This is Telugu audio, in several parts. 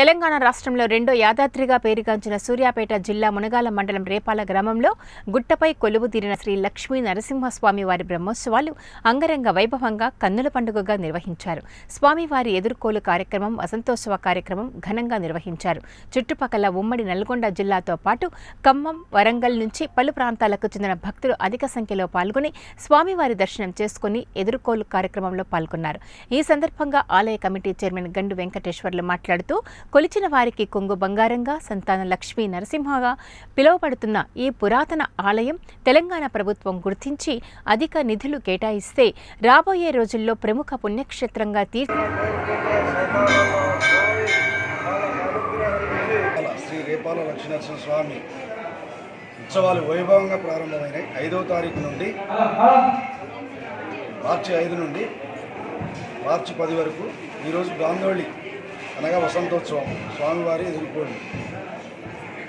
తెలంగాణ రాష్ట్రంలో రెండో యాదాద్రిగా పేరుగాంచిన సూర్యాపేట జిల్లా మునగాల మండలం రేపాల గ్రామంలో గుట్టపై కొలువు తీరిన శ్రీ లక్ష్మీ నరసింహస్వామి వారి బ్రహ్మోత్సవాలు అంగరంగ వైభవంగా కన్నుల పండుగగా నిర్వహించారు. స్వామివారి ఎదుర్కోలు కార్యక్రమం వసంతోత్సవ కార్యక్రమం ఘనంగా నిర్వహించారు. చుట్టుపక్కల ఉమ్మడి నల్గొండ జిల్లాతో పాటు ఖమ్మం వరంగల్ నుంచి పలు ప్రాంతాలకు చెందిన భక్తులు అధిక సంఖ్యలో పాల్గొని స్వామివారి దర్శనం చేసుకుని ఎదుర్కోలు కార్యక్రమంలో పాల్గొన్నారు. ఈ సందర్భంగా ఆలయ కమిటీ చైర్మన్ గండు వెంకటేశ్వర్లు మాట్లాడుతూ కొలిచిన వారికి కొంగు బంగారంగా సంతాన లక్ష్మీ నరసింహగా పిలువబడుతున్న ఈ పురాతన ఆలయం తెలంగాణ ప్రభుత్వం గుర్తించి అధిక నిధులు కేటాయిస్తే రాబోయే రోజుల్లో ప్రముఖ పుణ్యక్షేత్రంగా తీర్చి శ్రీ రేపాల లక్ష్మీనరసింహ స్వామి ఉత్సవాలు వైభవంగా ప్రారంభమైనాయి. ఐదవ తారీఖు నుండి మార్చి ఐదు నుండి మార్చి పది వరకు ఈరోజు గాంధోళి అనగా వసంతోత్సవం. స్వామివారి ఎదుర్కోండి.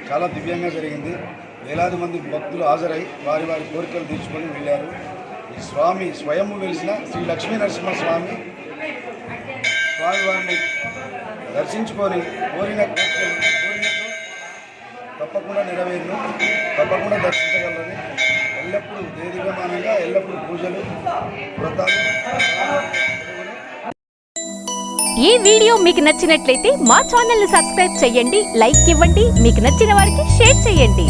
చాలా దివ్యంగా జరిగింది. వేలాది మంది భక్తులు హాజరై వారి వారి కోరికలు తీర్చుకొని వెళ్ళారు. ఈ స్వామి స్వయం వెలిసిన శ్రీ లక్ష్మీ స్వామివారిని దర్శించుకొని కోరిన కోరికలు కోరినతో తప్పకుండా నెరవేరును. తప్పకుండా దర్శించగలరని ఎల్లప్పుడూ దేదీప్యమానంగా ఎల్లప్పుడూ పూజలు వ్రతాలు ఈ వీడియో మీకు నచ్చినట్లయితే మా ఛానల్ని సబ్స్క్రైబ్ చేయండి లైక్ ఇవ్వండి మీకు నచ్చిన వారికి షేర్ చేయండి.